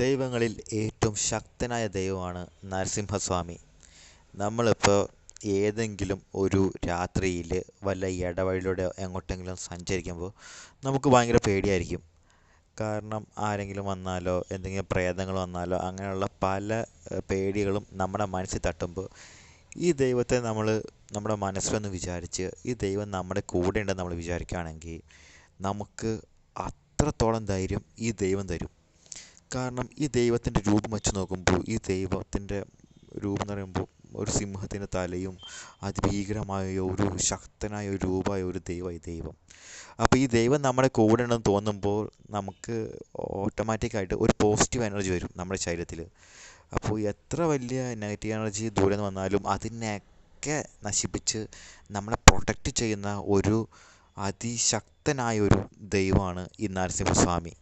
ദൈവങ്ങളിൽ ഏറ്റവും ശക്തനായ ദൈവമാണ് നരസിംഹസ്വാമി. നമ്മളിപ്പോൾ ഏതെങ്കിലും ഒരു രാത്രിയിൽ വല്ല ഇടവഴിയിലൂടെ എങ്ങോട്ടെങ്കിലും സഞ്ചരിക്കുമ്പോൾ നമുക്ക് ഭയങ്കര പേടിയായിരിക്കും. കാരണം ആരെങ്കിലും വന്നാലോ എന്തെങ്കിലും പ്രേതങ്ങൾ വന്നാലോ അങ്ങനെയുള്ള പല പേടികളും നമ്മുടെ മനസ്സിൽ തട്ടുമ്പോൾ ഈ ദൈവത്തെ നമ്മൾ നമ്മുടെ മനസ്സിലൊന്ന് വിചാരിച്ച് ഈ ദൈവം നമ്മുടെ കൂടെ ഉണ്ടെന്ന് നമ്മൾ വിചാരിക്കുകയാണെങ്കിൽ നമുക്ക് അത്രത്തോളം ധൈര്യം ഈ ദൈവം തരും. കാരണം ഈ ദൈവത്തിന്റെ രൂപം വെച്ച് നോക്കുമ്പോൾ ഈ ദൈവത്തിന്റെ രൂപം എന്ന് പറയുമ്പോൾ ഒരു സിംഹത്തിന്റെ തലയും അതിഭീകരമായ ഒരു ശക്തനായ ഒരു രൂപമായ ഒരു ദൈവമായി ദൈവം. അപ്പോൾ ഈ ദൈവം നമ്മുടെ കൂടെ ഉണ്ടെന്ന് തോന്നുമ്പോൾ നമുക്ക് ഓട്ടോമാറ്റിക്കായിട്ട് ഒരു പോസിറ്റീവ് എനർജി വരും നമ്മുടെ ശരീരത്തിൽ. അപ്പോൾ എത്ര വലിയ നെഗറ്റീവ് എനർജി ദൂരെ വന്നാലും അതിനെയൊക്കെ നശിപ്പിച്ച് നമ്മളെ പ്രൊട്ടക്റ്റ് ചെയ്യുന്ന ഒരു അതിശക്തനായ ഒരു ദൈവമാണ് ഈ നരസിംഹസ്വാമി.